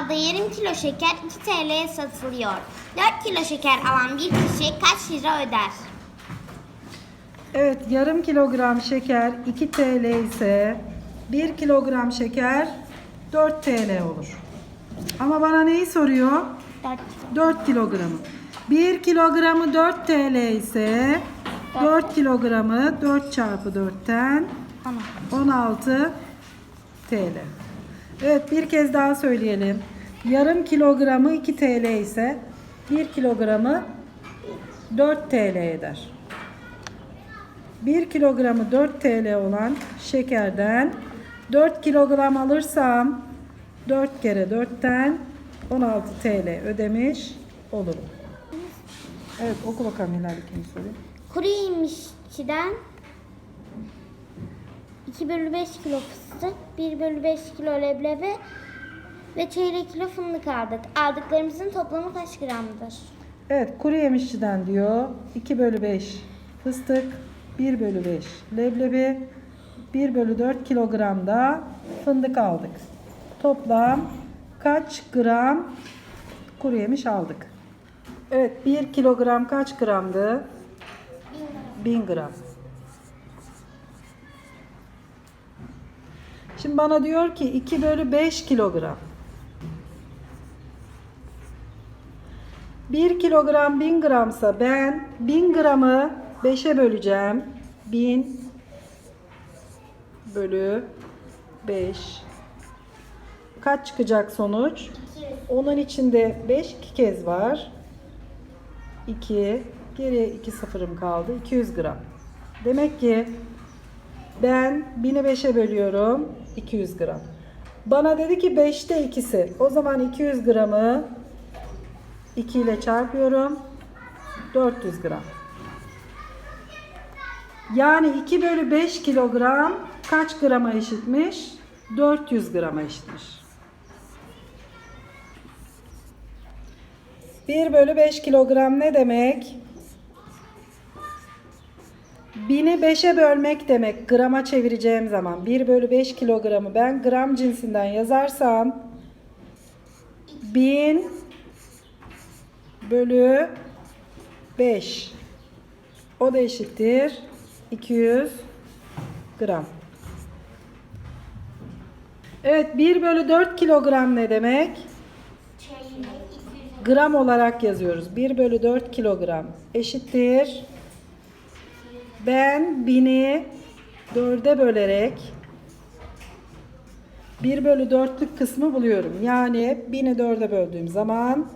Bakkalda yarım kilo şeker 2 TL'ye satılıyor. 4 kilo şeker alan bir kişi kaç lira öder? Evet yarım kilogram şeker 2 TL ise 1 kilogram şeker 4 TL olur. Ama bana neyi soruyor? 4 kilo. 4 kilogramı. 1 kilogramı 4 TL ise 4 kilogramı 4 çarpı 4'ten Tamam. 16 TL. Evet bir kez daha söyleyelim. Yarım kilogramı 2 TL ise 1 kilogramı 4 TL eder. 1 kilogramı 4 TL olan şekerden 4 kilogram alırsam 4 kere 4'ten 16 TL ödemiş olurum. Evet oku bakalım Hilal ikinci soruyu. Kuru yemişçiden 2 bölü 5 kilo fıstık, 1 bölü 5 kilo leblebi ve çeyrek kilo fındık aldık. Aldıklarımızın toplamı kaç gramdır? Evet kuru yemişçiden diyor 2 bölü 5 fıstık 1 bölü 5 leblebi 1 bölü 4 kilogram da fındık aldık. Toplam kaç gram kuru yemiş aldık? Evet 1 kilogram kaç gramdı? 1000 gram. Şimdi bana diyor ki 2 bölü 5 kilogram. 1 kilogram 1000 gramsa ben 1000 gramı 5'e böleceğim. 1000 bölü 5. Kaç çıkacak sonuç? Onun içinde 5 iki kez var. 2. Geriye 2 sıfırım kaldı. 200 gram. Demek ki ben 1000'i 5'e bölüyorum. 200 gram. Bana dedi ki 5'te ikisi. O zaman 200 gramı 2 ile çarpıyorum. 400 gram. Yani 2 bölü 5 kilogram kaç grama eşitmiş? 400 grama eşitmiş. 1 bölü 5 kilogram ne demek? 1000'i 5'e bölmek demek grama çevireceğim zaman. 1 bölü 5 kilogramı ben gram cinsinden yazarsam 1000 bölü 5. O da eşittir 200 gram. Evet 1 bölü 4 kilogram ne demek? Gram olarak yazıyoruz. 1 bölü 4 kilogram eşittir. Ben 1000'i 4'e bölerek 1 bölü 4'lük kısmı buluyorum. Yani 1000'i 4'e böldüğüm zaman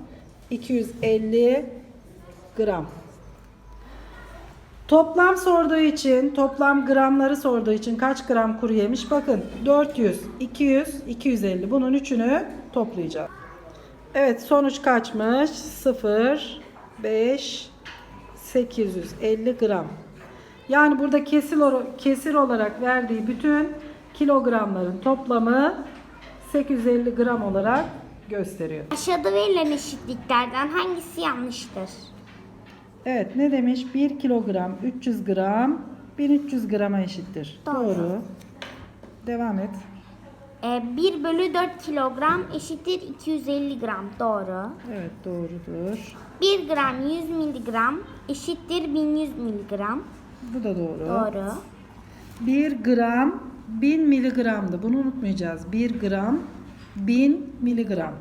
250 gram. Toplam sorduğu için, toplam gramları sorduğu için kaç gram kuru yemiş? Bakın 400, 200, 250. Bunun üçünü toplayacağım. Evet sonuç kaçmış? 0, 5, 850 gram. Yani burada kesir, kesir olarak verdiği bütün kilogramların toplamı 850 gram olarak gösteriyor. Aşağıda verilen eşitliklerden hangisi yanlıştır? Evet ne demiş? 1 kilogram 300 gram 1300 grama eşittir. Doğru. Doğru. Devam et. Ee, 1 bölü 4 kilogram eşittir 250 gram. Doğru. Evet doğrudur. 1 gram 100 miligram eşittir 1100 miligram. Bu da doğru. Doğru. 1 gram 1000 miligramdı. Bunu unutmayacağız. 1 gram 1000 miligram.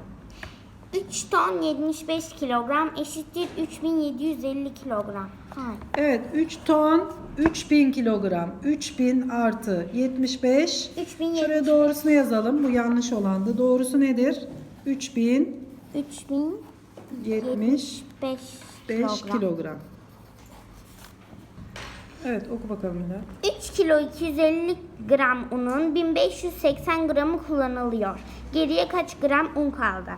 3 ton 75 kilogram eşittir 3750 kilogram. Hayır. Evet 3 ton 3000 kilogram. 3000 artı 75. 3070 Şuraya doğrusunu yazalım. Bu yanlış olandı. Doğrusu nedir? 3075 3075 kilogram. kilogram. Evet oku bakalım Hilal. 3 kilo 250 gram unun 1580 gramı kullanılıyor. Geriye kaç gram un kaldı?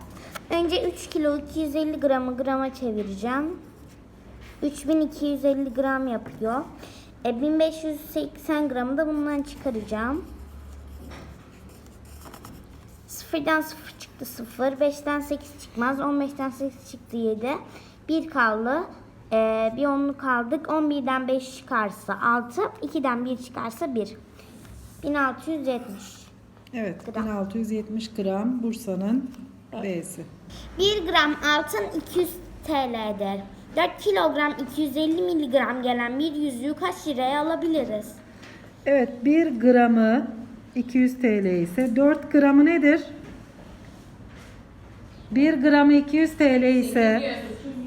Önce 3 kilo 250 gramı grama çevireceğim. 3250 gram yapıyor. E, 1580 gramı da bundan çıkaracağım. Sıfırdan 0 çıktı 0. 5'ten 8 çıkmaz. 15'ten 8 çıktı 7. 1 kaldı. Ee, bir onluk aldık. 11'den 5 çıkarsa 6. 2'den 1 çıkarsa 1. 1670. Evet Gram. 1670 gram Bursa'nın B'si. 1 gram altın 200 TL'dir. 4 kilogram 250 miligram gelen bir yüzüğü kaç liraya alabiliriz? Evet 1 gramı 200 TL ise 4 gramı nedir? 1 gramı 200 TL ise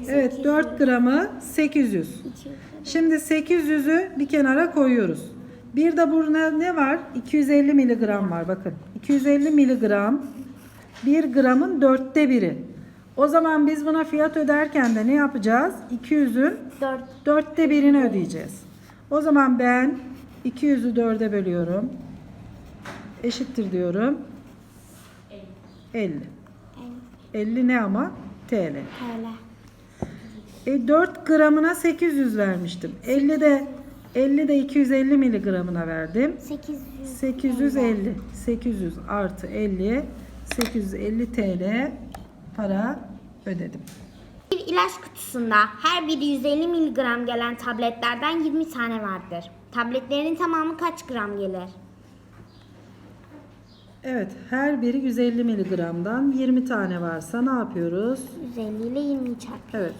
evet 4 gramı 800. Şimdi 800'ü bir kenara koyuyoruz. Bir de burada ne var? 250 miligram var bakın. 250 miligram 1 gramın dörtte biri. O zaman biz buna fiyat öderken de ne yapacağız? 200'ün 4 Dörtte birini ödeyeceğiz. O zaman ben 200'ü dörde bölüyorum. Eşittir diyorum. 50. 50 ne ama? TL. TL. E 4 gramına 800 vermiştim. 50 de 50 de 250 miligramına verdim. 800 850. 800 artı 50 850 TL para ödedim. Bir ilaç kutusunda her biri 150 miligram gelen tabletlerden 20 tane vardır. Tabletlerin tamamı kaç gram gelir? Evet, her biri 150 miligramdan 20 tane varsa ne yapıyoruz? 150 ile 20'yi çarp. Evet.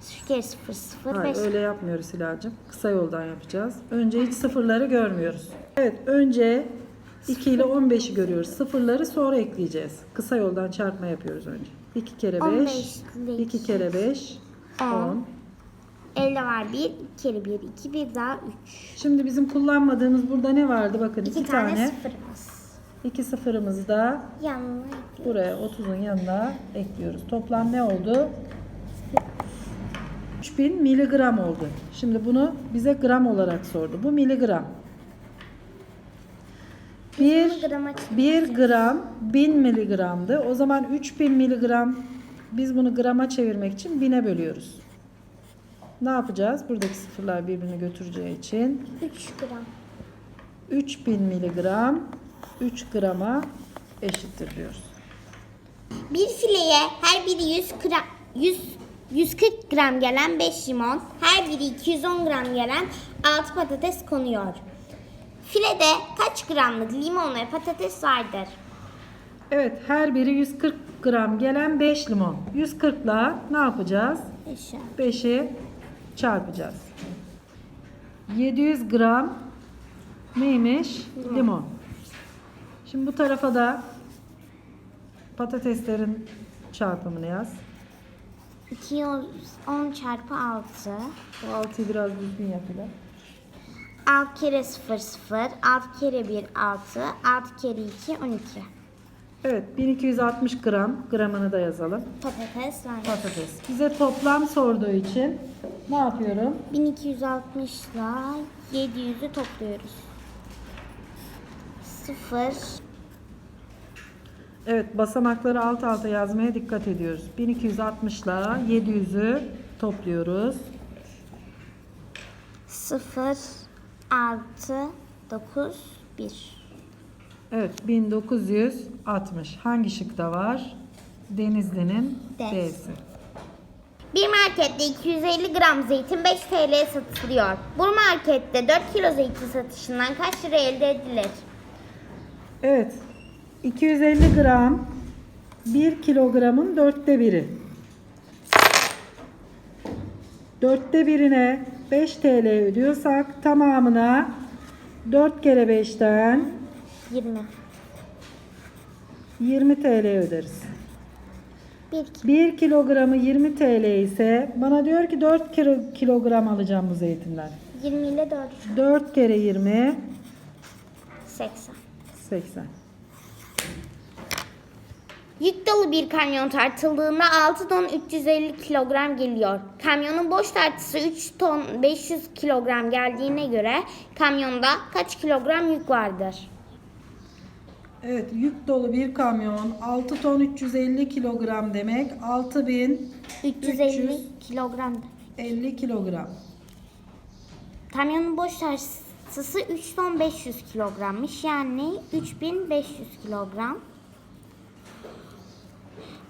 0 kere 0 0 Hayır 5. öyle yapmıyoruz Hilal'cığım. Kısa yoldan yapacağız. Önce hiç sıfırları görmüyoruz. Evet önce 2 ile 15'i görüyoruz. Sıfırları sonra ekleyeceğiz. Kısa yoldan çarpma yapıyoruz önce. 2 kere 5. 15 ile 2 kere 5. On. 10. Elde var 1, 2 kere 1, 2, 1 daha 3. Şimdi bizim kullanmadığımız burada ne vardı? Bakın 2 2 tane, tane. sıfırımız. 2 sıfırımızı da Yanına ekliyoruz. buraya 30'un yanına ekliyoruz. Toplam ne oldu? 3000 miligram oldu. Şimdi bunu bize gram olarak sordu. Bu miligram. 1 Bunu grama çevir- 1 gram 1000 miligramdı. O zaman 3000 miligram biz bunu grama çevirmek için 1000'e bölüyoruz. Ne yapacağız? Buradaki sıfırlar birbirini götüreceği için 3 gram. 3000 miligram 3 grama eşittir diyoruz. Bir fileye her biri 100 gram, 100, 140 gram gelen 5 limon, her biri 210 gram gelen 6 patates konuyor. Filede kaç gramlık limon ve patates vardır? Evet her biri 140 gram gelen 5 limon. 140 ile ne yapacağız? Eşya. 5'i çarpacağız. 700 gram neymiş? Limon. Şimdi bu tarafa da patateslerin çarpımını yaz. 210 çarpı 6. Bu 6'yı biraz düzgün yapalım. 6 kere 0 0, 6 kere 1 6, 6 kere 2 12. Evet 1260 gram gramını da yazalım. Patates var. Patates. Bize toplam sorduğu için ne yapıyorum? 1260 ile 700'ü topluyoruz. 0 Evet basamakları alt alta yazmaya dikkat ediyoruz. 1260 ile 700'ü topluyoruz. 0 6 9 1 Evet 1960. Hangi şıkta var? Denizli'nin. D'si. Bir markette 250 gram zeytin 5 TL'ye satılıyor. Bu markette 4 kilo zeytin satışından kaç lira elde edilir? Evet 250 gram 1 kilogramın dörtte biri. Dörtte birine 5 TL ödüyorsak tamamına 4 kere 5'ten 20. 20 TL öderiz. 1 1 kilogramı 20 TL ise bana diyor ki 4 kilo, kilogram alacağım bu zeytinden. 20 ile 4 4 kere 20 80. 80. Yük dolu bir kamyon tartıldığında 6 ton 350 kilogram geliyor. Kamyonun boş tartısı 3 ton 500 kilogram geldiğine göre kamyonda kaç kilogram yük vardır? Evet yük dolu bir kamyon 6 ton 350 kilogram demek 6050 350 300. kilogram. kilogram. Kamyonun boş tartısı 3 ton 500 kilogrammış. Yani 3500 kilogram.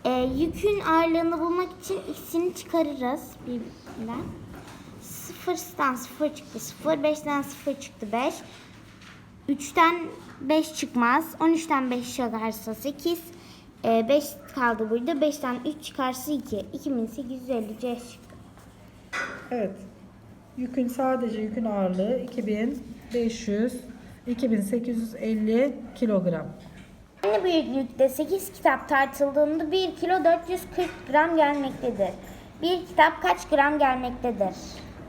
Ee, yükün ağırlığını bulmak için ikisini çıkarırız birbirinden. 0'dan 0 çıktı 0, 5'ten 0 çıktı 5. 3'ten 5 çıkmaz. 13'ten 5 çıkarsa 8. 5 kaldı burada. 5'ten 3 çıkarsa 2. 2850 C şıkkı. Evet. Yükün sadece yükün ağırlığı 2500 2850 kilogram. Aynı büyüklükte 8 kitap tartıldığında 1 kilo 440 gram gelmektedir. Bir kitap kaç gram gelmektedir?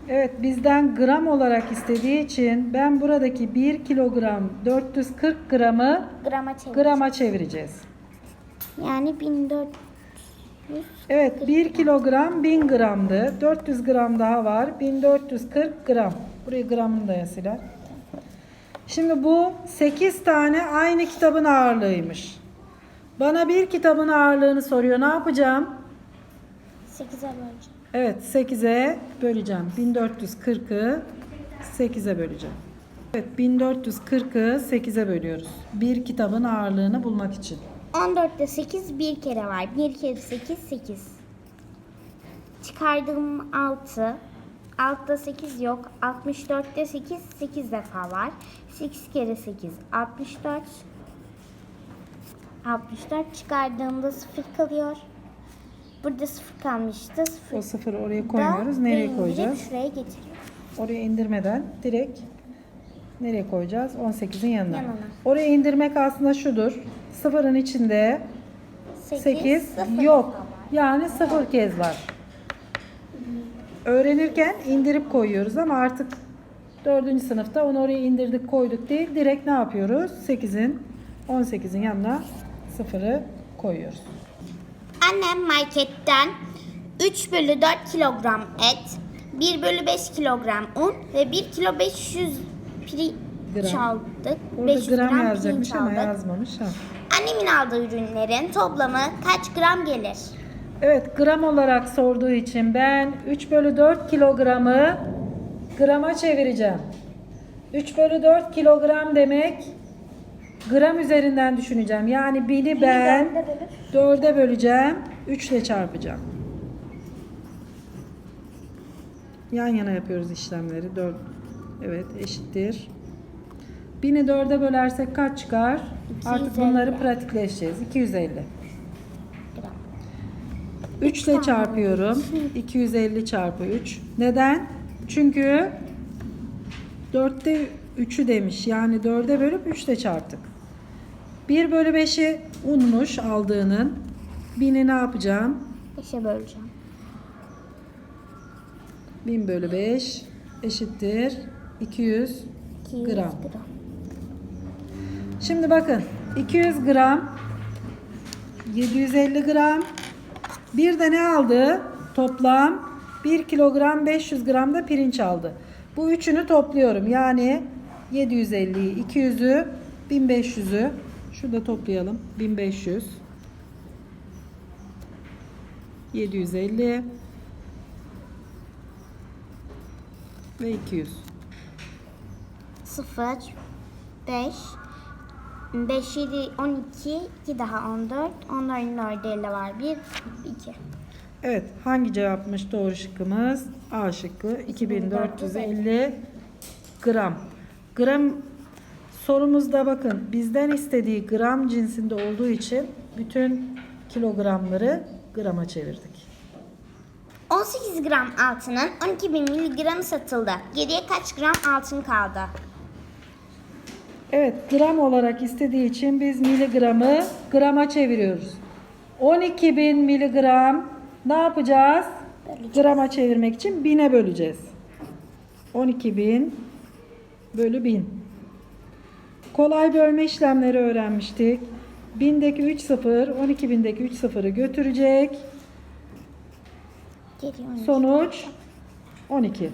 Evet bizden gram olarak istediği için ben buradaki 1 kilogram 440 gramı Grama çevir. grama çevireceğiz. Yani 1400. Evet 1 kilogram 1000 gramdı. 400 gram daha var. 1440 gram. Burayı gramını da yazılar. Şimdi bu 8 tane aynı kitabın ağırlığıymış. Bana bir kitabın ağırlığını soruyor. Ne yapacağım? 8'e böleceğim. Evet 8'e böleceğim. 1440'ı 8'e böleceğim. Evet 1440'ı 8'e bölüyoruz. Bir kitabın ağırlığını bulmak için. 14'te 8 bir kere var. 1 kere 8 8. Çıkardığım 6. 6'da 8 yok. 64'te 8 8 defa var. 8 kere 8 64. 64 çıkardığımda 0 kalıyor. Burada 0 kalmıştı. 0 O sıfırı oraya koymuyoruz. Nereye koyacağız? Şuraya getiriyor. Oraya indirmeden direkt nereye koyacağız? 18'in yanına. Yanına. Oraya indirmek aslında şudur. Sıfırın içinde 8 sıfır yok. var. Yani sıfır kez var. Öğrenirken indirip koyuyoruz ama artık 4. sınıfta onu oraya indirdik koyduk değil. Direkt ne yapıyoruz? 8'in 18'in yanına sıfırı koyuyoruz. Annem marketten 3 bölü 4 kilogram et, 1 bölü 5 kilogram un ve 1 kilo 500 pirinç Gram. aldık. Orada 500 gram, gram yazacakmış ama aldık. yazmamış. Ha. Annemin aldığı ürünlerin toplamı kaç gram gelir? Evet gram olarak sorduğu için ben 3 bölü 4 kilogramı grama çevireceğim. 3 bölü 4 kilogram demek gram üzerinden düşüneceğim. Yani bini ben 4'e böleceğim. 3 ile çarpacağım. Yan yana yapıyoruz işlemleri. 4 Evet eşittir. Bini 4'e bölersek kaç çıkar? Artık 250. bunları pratikleşeceğiz. 250. Gram. 3 ile çarpıyorum. 250 çarpı 3. Neden? Çünkü 4'te 3'ü demiş. Yani 4'e bölüp 3 ile çarptık. 1 bölü 5'i unmuş aldığının. 1000'i ne yapacağım? 5'e böleceğim. 1000 bölü 5 eşittir 200 200 gram. gram. Şimdi bakın 200 gram 750 gram bir de ne aldı? Toplam 1 kilogram 500 gram da pirinç aldı. Bu üçünü topluyorum. Yani 750'yi 200'ü 1500'ü şurada toplayalım. 1500 750 ve 200. 0 5 5 7 12 2 daha 14 14'ün 4'ü 50 var. 1 2 Evet, hangi cevapmış doğru şıkkımız? A şıkkı. 2450 gram. Gram sorumuzda bakın bizden istediği gram cinsinde olduğu için bütün kilogramları grama çevirdik. 18 gram altının 12 bin miligramı satıldı. Geriye kaç gram altın kaldı? Evet, gram olarak istediği için biz miligramı grama çeviriyoruz. 12.000 miligram ne yapacağız? Grama çevirmek için bine böleceğiz. 12.000 bölü 1000. Kolay bölme işlemleri öğrenmiştik. 1000'deki 3 sıfır, 12.000'deki 3 sıfırı götürecek. 12. Sonuç 12.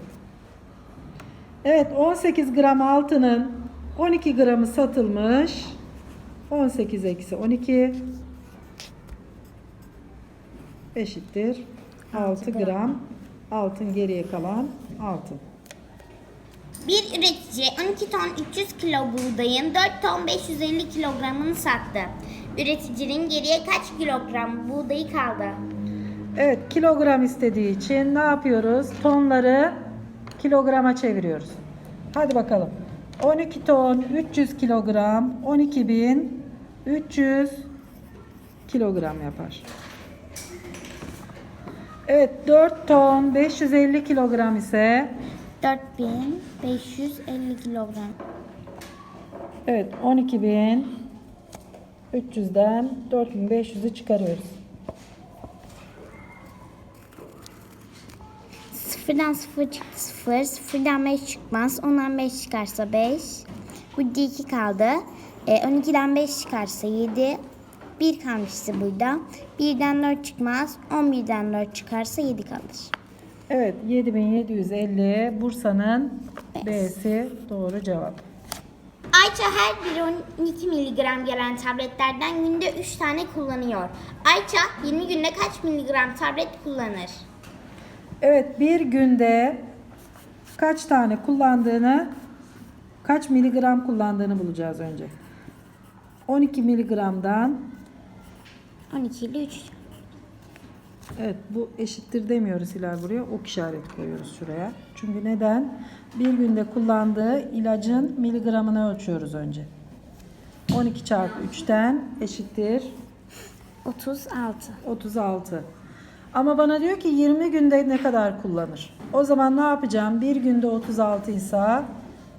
Evet 18 gram altının 12 gramı satılmış. 18 eksi 12 eşittir 6 gram altın geriye kalan altın. Bir üretici 12 ton 300 kilo buğdayın 4 ton 550 kilogramını sattı. Üreticinin geriye kaç kilogram buğdayı kaldı? Evet kilogram istediği için ne yapıyoruz? Tonları kilograma çeviriyoruz. Hadi bakalım. 12 ton 300 kilogram 12.300 kilogram yapar. Evet 4 ton 550 kilogram ise 4550 kilogram. evet 12.300'den 4500'ü çıkarıyoruz. Sıfırdan sıfır çıktı sıfır. Sıfırdan beş çıkmaz. Ondan beş çıkarsa beş. Burada iki kaldı. E, 12'den 5 çıkarsa 7. 1 kalmıştı burada. 1'den 4 çıkmaz. 11'den 4 çıkarsa 7 kalır. Evet 7750 Bursa'nın B'si doğru cevap. Ayça her biri 12 miligram gelen tabletlerden günde 3 tane kullanıyor. Ayça 20 günde kaç miligram tablet kullanır? Evet bir günde kaç tane kullandığını kaç miligram kullandığını bulacağız önce. 12 miligramdan 12 ile 3. evet bu eşittir demiyoruz Hilal buraya ok işareti koyuyoruz şuraya. Çünkü neden? Bir günde kullandığı ilacın miligramını ölçüyoruz önce. 12 çarpı 3'ten eşittir 36. 36. Ama bana diyor ki 20 günde ne kadar kullanır? O zaman ne yapacağım? Bir günde 36 ise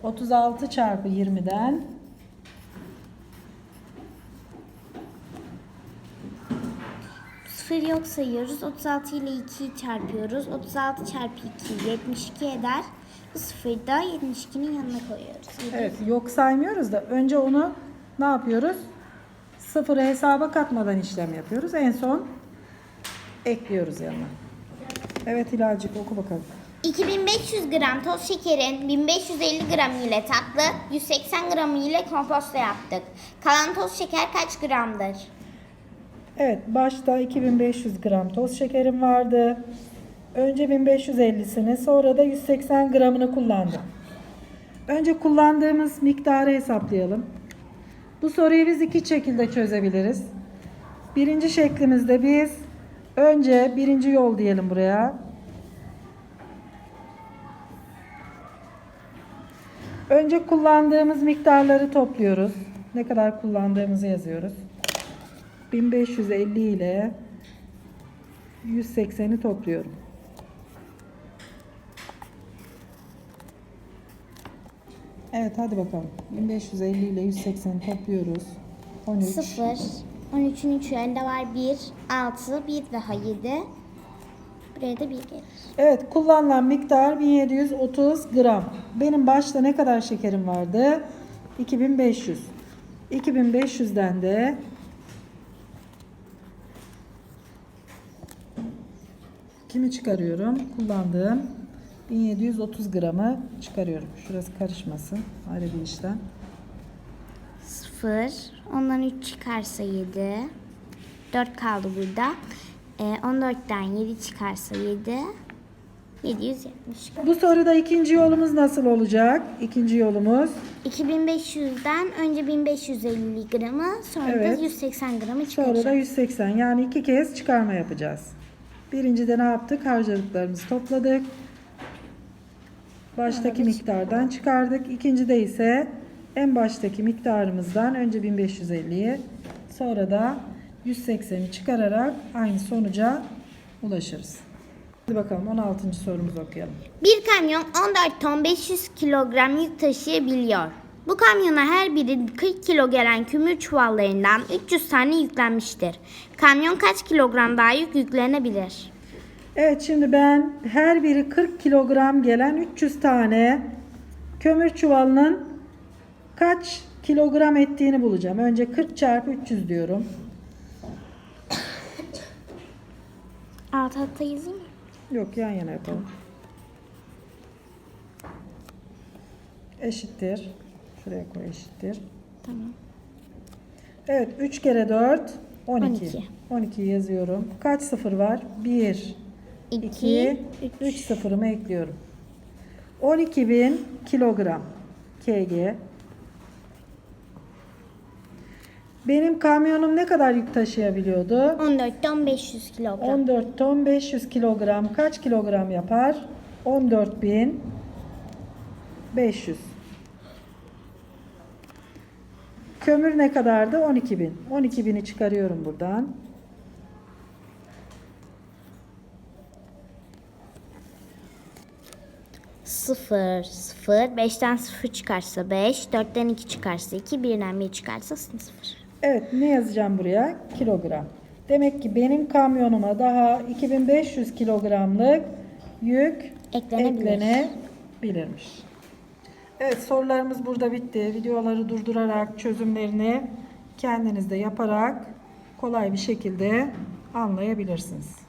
36 çarpı 20'den Sıfır yok sayıyoruz. 36 ile 2'yi çarpıyoruz. 36 çarpı 2 72 eder. Bu sıfırı da 72'nin yanına koyuyoruz. evet yok saymıyoruz da önce onu ne yapıyoruz? Sıfırı hesaba katmadan işlem yapıyoruz. En son ekliyoruz yanına. Evet Hilal'cik oku bakalım. 2500 gram toz şekerin 1550 gram ile tatlı, 180 gram ile komposto yaptık. Kalan toz şeker kaç gramdır? Evet, başta 2500 gram toz şekerim vardı. Önce 1550'sini, sonra da 180 gramını kullandım. Önce kullandığımız miktarı hesaplayalım. Bu soruyu biz iki şekilde çözebiliriz. Birinci şeklimizde biz önce birinci yol diyelim buraya. Önce kullandığımız miktarları topluyoruz. Ne kadar kullandığımızı yazıyoruz. 1550 ile 180'i topluyorum. Evet hadi bakalım. 1550 ile 180'i topluyoruz. 13. 0. 13'ün 3'ü elde var 1, 6, 1 daha 7. Buraya da 1 gelir. Evet kullanılan miktar 1730 gram. Benim başta ne kadar şekerim vardı? 2500. 2500'den de kimi çıkarıyorum? Kullandığım 1730 gramı çıkarıyorum. Şurası karışmasın. Ayrı bir işlem. 0. Ondan 3 çıkarsa 7. 4 kaldı burada. Ee, 14'ten 7 çıkarsa 7. 770. Bu soruda ikinci yolumuz nasıl olacak? İkinci yolumuz 2500'den önce 1550 gramı sonra Evet. da 180 gramı Sonra da çıkaracağız. 180 yani iki kez çıkarma yapacağız. Birincide ne yaptık? Harcadıklarımızı topladık. Baştaki miktardan çıkardık. İkincide ise en baştaki miktarımızdan önce 1550'yi sonra da 180'i çıkararak aynı sonuca ulaşırız. Hadi bakalım 16. sorumuzu okuyalım. Bir kamyon 14 ton 500 kilogram yük taşıyabiliyor. Bu kamyona her biri 40 kilo gelen kömür çuvallarından 300 tane yüklenmiştir. Kamyon kaç kilogram daha yük yüklenebilir? Evet şimdi ben her biri 40 kilogram gelen 300 tane kömür çuvalının kaç kilogram ettiğini bulacağım. Önce 40 çarpı 300 diyorum. Alt alta yazayım mı? Yok yan yana yapalım. Eşittir. Şuraya koy eşittir. Tamam. Evet 3 kere 4 12. 12. 12 yazıyorum. Kaç sıfır var? 1, 2, 2, 3 sıfırımı ekliyorum. 12.000 kilogram kg. Benim kamyonum ne kadar yük taşıyabiliyordu? 14 ton 500 kilogram. 14 ton 500 kilogram kaç kilogram yapar? 14.500. Kömür ne kadardı? 12 bin. 12 bini çıkarıyorum buradan. Sıfır, sıfır. Beşten sıfır çıkarsa beş, dörtten iki çıkarsa iki, birden bir çıkarsa sıfır. Evet, ne yazacağım buraya? Kilogram. Demek ki benim kamyonuma daha 2500 kilogramlık yük eklenebilir. eklenebilirmiş. Evet sorularımız burada bitti. Videoları durdurarak çözümlerini kendiniz de yaparak kolay bir şekilde anlayabilirsiniz.